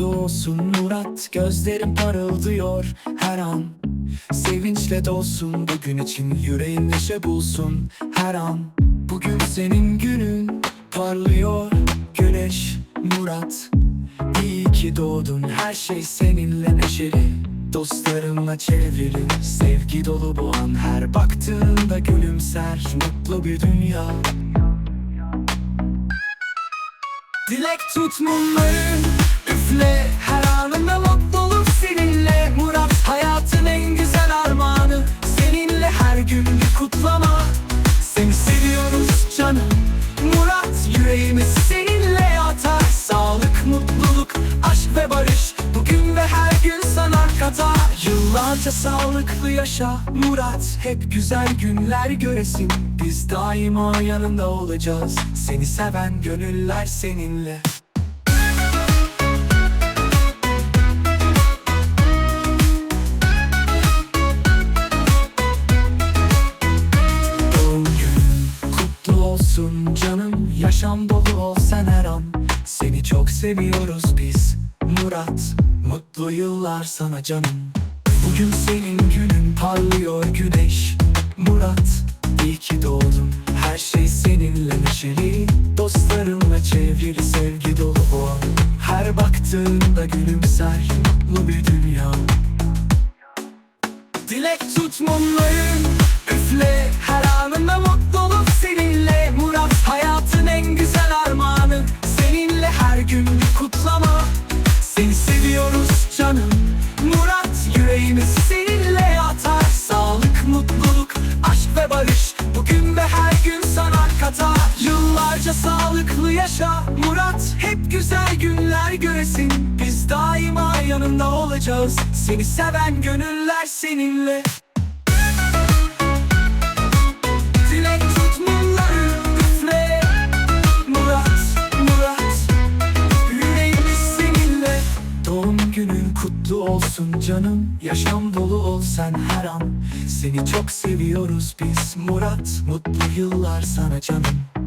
olsun Murat. Gözlerim parıldıyor her an. Sevinçle dolsun bugün için Yüreğin neşe bulsun her an. Bugün senin günün Parlıyor güneş Murat. İyi ki doğdun her şey seninle neşeli. Dostlarımla çevrili Sevgi dolu bu an. Her baktığında gülümser Mutlu bir dünya. Dilek tut mumları üfle Her anında mutluluk seninle. Murat hayatın en güzel armağanı. Seninle her gün bir kutlama. Seni seviyoruz canım. Murat yüreğimiz seninle atar Sağlık, mutluluk, aşk ve barış. Bugün ve her gün sana katar Yıllarca sağlıklı yaşa. Murat Hep güzel günler göresin. Biz daima yanında olacağız. Seni seven gönüller seninle sen her an. Seni çok seviyoruz biz. Murat Mutlu yıllar sana canım. Bugün senin günün parlıyor güneş. Murat Yıllarca sağlıklı yaşa. Murat Hep güzel günler göresin. Biz daima yanında olacağız. Seni seven gönüller seninle. Dilek tut mumları Murat, Murat Yüreğimiz seninle. Doğum günün kutlu olsun canım. Yaşam dolu ol sen her an. Seni çok seviyoruz biz Murat. Mutlu yıllar sana canım